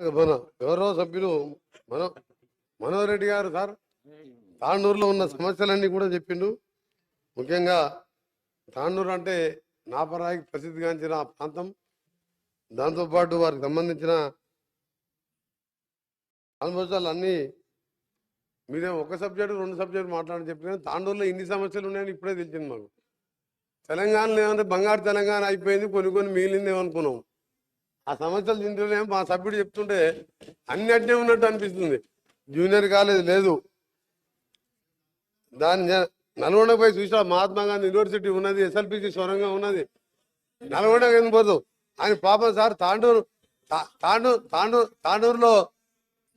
మన గౌరవ సభ్యులు మన మనోహర్ రెడ్డి గారు సార్ తాండూరులో ఉన్న సమస్యలన్నీ కూడా చెప్పిండు. ముఖ్యంగా తాండూరు అంటే నాపరాయికి ప్రసిద్ధిగాంచిన ఆ ప్రాంతం. దాంతోపాటు వారికి సంబంధించిన ఆల్మోస్ట్ అన్నీ అన్ని ఒక సబ్జెక్టు రెండు సబ్జెక్టు మాట్లాడని చెప్పిన తాండూరులో ఇన్ని సమస్యలు ఉన్నాయని ఇప్పుడే తెలిసింది మాకు. తెలంగాణలో ఏమంటే బంగారు తెలంగాణ అయిపోయింది కొన్ని కొన్ని మిగిలింది ఏమనుకున్నాం. ఆ సమస్యలు తింటూనే మా సభ్యుడు చెప్తుంటే అన్ని అట్నే ఉన్నట్టు అనిపిస్తుంది. జూనియర్ కాలేజ్ లేదు. దాని నల్గొండ పోయి చూసా మహాత్మా గాంధీ యూనివర్సిటీ ఉన్నది ఎస్ఎల్పిసి సొరంగం ఉన్నది. నల్గొండకు ఎందుకు పోదు ఆయన పాపం సార్ తాండూరు తా- తాండూరు తాండూరు తాండూరులో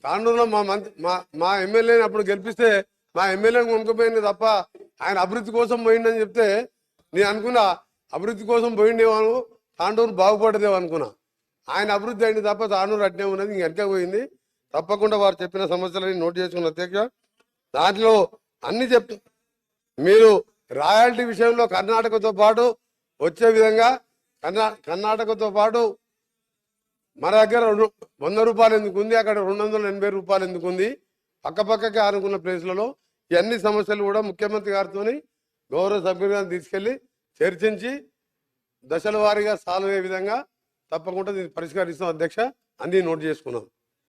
తాండూరులో మా మంత్రి మా మా ఎమ్మెల్యేని అప్పుడు గెలిపిస్తే మా ఎమ్మెల్యేని కొనుక్కపోయింది తప్ప ఆయన అభివృద్ధి కోసం పోయిండని చెప్తే నేను అనుకున్నా అభివృద్ధి కోసం పోయిండేవాను తాండూరు బాగుపడదేవనుకున్నా ఆయన అభివృద్ధి అయింది తప్ప తాండూరు అట్నే ఉన్నది ఇంక పోయింది. తప్పకుండా వారు చెప్పిన సమస్యలని నోట్ చేసుకున్న అధ్యక్ష దాంట్లో అన్ని చెప్తూ మీరు రాయల్టీ విషయంలో కర్ణాటకతో పాటు వచ్చే విధంగా కర్ణా కర్ణాటకతో పాటు మన దగ్గర వంద రూపాయలు ఎందుకు ఉంది? అక్కడ రెండు వందల ఎనభై రూపాయలు ఎందుకు ఉంది? పక్కపక్కకి ఆనుకున్న ప్లేస్లలో ఇవన్నీ సమస్యలు కూడా ముఖ్యమంత్రి గారితో గౌరవ సభ్యులుగా తీసుకెళ్ళి తీసుకెళ్ళి చర్చించి దశల వారీగా సాల్వ్ అయ్యే విధంగా తప్పకుండా దీన్ని పరిష్కరిస్తాం అధ్యక్ష. అన్ని నోట్ చేసుకున్నాం.